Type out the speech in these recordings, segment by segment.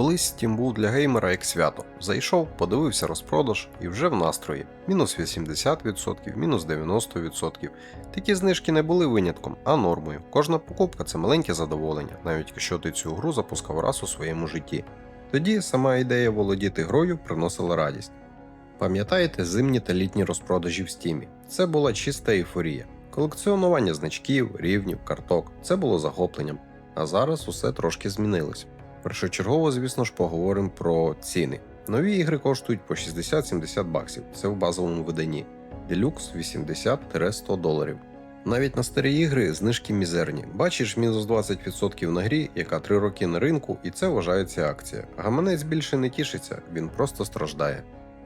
Колись Steam був для геймера як свято. Зайшов, подивився розпродаж і вже в настрої. Мінус 80%, мінус 90%. Такі знижки не були винятком, а нормою. Кожна покупка це маленьке задоволення, навіть якщо ти цю гру запускав раз у своєму житті. Тоді сама ідея володіти грою приносила радість. Пам'ятаєте зимні та літні розпродажі в стімі? Це була чиста ейфорія. Колекціонування значків, рівнів, карток це було захопленням. А зараз усе трошки змінилось. Першочергово, звісно ж, поговоримо про ціни. Нові ігри коштують по 60-70 баксів, це в базовому виданні. Делюкс 80-100 доларів. Навіть на старі ігри знижки мізерні. Бачиш мінус 20% на грі, яка 3 роки на ринку, і це вважається акція. Гаманець більше не тішиться, він просто страждає.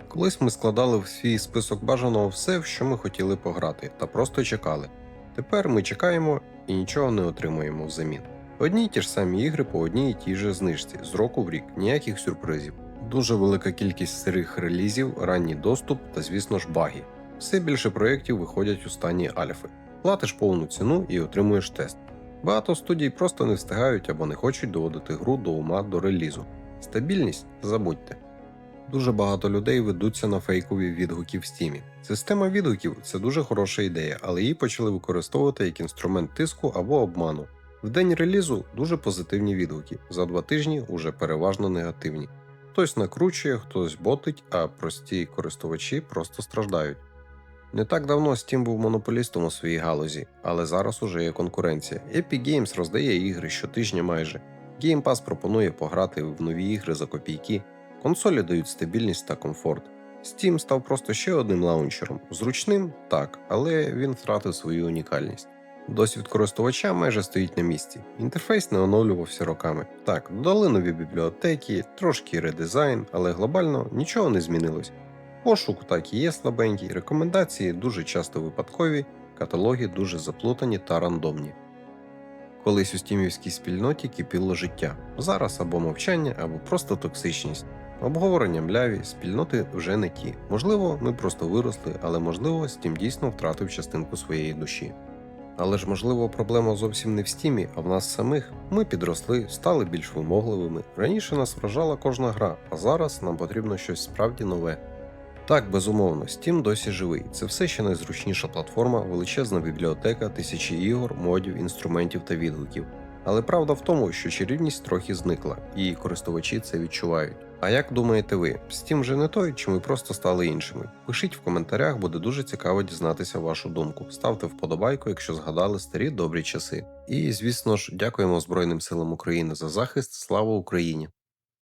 Колись ми складали в свій список бажаного все, в що ми хотіли пограти, та просто чекали. Тепер ми чекаємо і нічого не отримуємо взамін. Одні й ті ж самі ігри по одній і тій же знижці з року в рік, ніяких сюрпризів. Дуже велика кількість сирих релізів, ранній доступ та, звісно ж, баги. Все більше проєктів виходять у стані альфи. Платиш повну ціну і отримуєш тест. Багато студій просто не встигають або не хочуть доводити гру до ума до релізу. Стабільність забудьте. Дуже багато людей ведуться на фейкові відгуки в стімі. Система відгуків це дуже хороша ідея, але її почали використовувати як інструмент тиску або обману. В день релізу дуже позитивні відгуки, за два тижні уже переважно негативні. Хтось накручує, хтось ботить, а прості користувачі просто страждають. Не так давно Steam був монополістом у своїй галузі, але зараз уже є конкуренція. Epic Games роздає ігри щотижня майже. Game Pass пропонує пограти в нові ігри за копійки, консолі дають стабільність та комфорт. Steam став просто ще одним лаунчером. Зручним так, але він втратив свою унікальність. Досвід користувача майже стоїть на місці. Інтерфейс не оновлювався роками. Так, додали нові бібліотеки, трошки редизайн, але глобально нічого не змінилось. Пошук так і є слабенький, рекомендації дуже часто випадкові, каталоги дуже заплутані та рандомні. Колись у стімівській спільноті кипіло життя. Зараз або мовчання, або просто токсичність. Обговорення мляві, спільноти вже не ті. Можливо, ми просто виросли, але можливо, Steam дійсно втратив частинку своєї душі. Але ж можливо проблема зовсім не в стімі, а в нас самих. Ми підросли, стали більш вимогливими. Раніше нас вражала кожна гра, а зараз нам потрібно щось справді нове. Так, безумовно, Steam досі живий. Це все ще найзручніша платформа, величезна бібліотека, тисячі ігор, модів, інструментів та відгуків. Але правда в тому, що чарівність трохи зникла, і користувачі це відчувають. А як думаєте ви, Steam вже не той, чи ми просто стали іншими? Пишіть в коментарях, буде дуже цікаво дізнатися вашу думку. Ставте вподобайку, якщо згадали старі добрі часи. І звісно ж, дякуємо Збройним силам України за захист. Слава Україні!